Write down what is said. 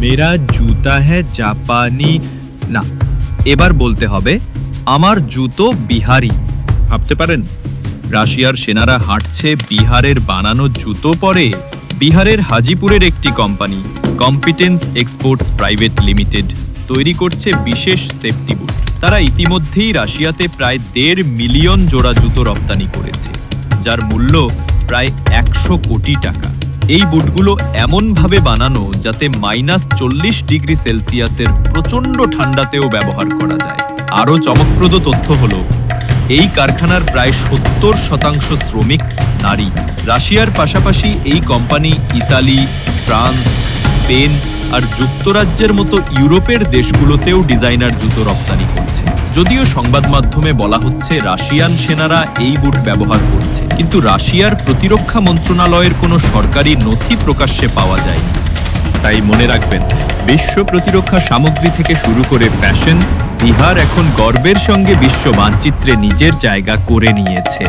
মেরা জুতা হ্যাঁ জাপানি। না, এবার বলতে হবে, আমার জুতো বিহারি। ভাবতে পারেন, রাশিয়ার সেনারা হাঁটছে বিহারের বানানো জুতো পরে বিহারের হাজিপুরের একটি company competence exports private limited তৈরি করছে বিশেষ সেফটি বুট তারা ইতিমধ্যেই রাশিয়াতে প্রায় দেড় মিলিয়ন জোড়া জুতো রপ্তানি করেছে, যার মূল্য প্রায় একশো কোটি টাকা। এই বুটগুলো এমনভাবে বানানো যাতে মাইনাস চল্লিশ ডিগ্রি সেলসিয়াসের প্রচণ্ড ঠান্ডাতেও ব্যবহার করা যায়। আরও চমকপ্রদ তথ্য হল, এই কারখানার প্রায় সত্তর শতাংশ শ্রমিক নারী। রাশিয়ার পাশাপাশি এই কোম্পানি ইতালি, ফ্রান্স, স্পেন আর যুক্তরাজ্যের মতো ইউরোপের দেশগুলোতেও ডিজাইনার জুতো রপ্তানি করছে। যদিও সংবাদ মাধ্যমে বলা হচ্ছে রাশিয়ান সেনারা এই বুট ব্যবহার করছে। কিন্তু রাশিয়ার প্রতিরক্ষা মন্ত্রণালয়ের কোনো সরকারি নথি প্রকাশ্যে পাওয়া যায়নি। তাই মনে রাখবেন, বিশ্ব প্রতিরক্ষা সামগ্রী থেকে শুরু করে ফ্যাশন বিহার এখন গর্বের সঙ্গে বিশ্ব মানচিত্রে নিজের জায়গা করে নিয়েছে।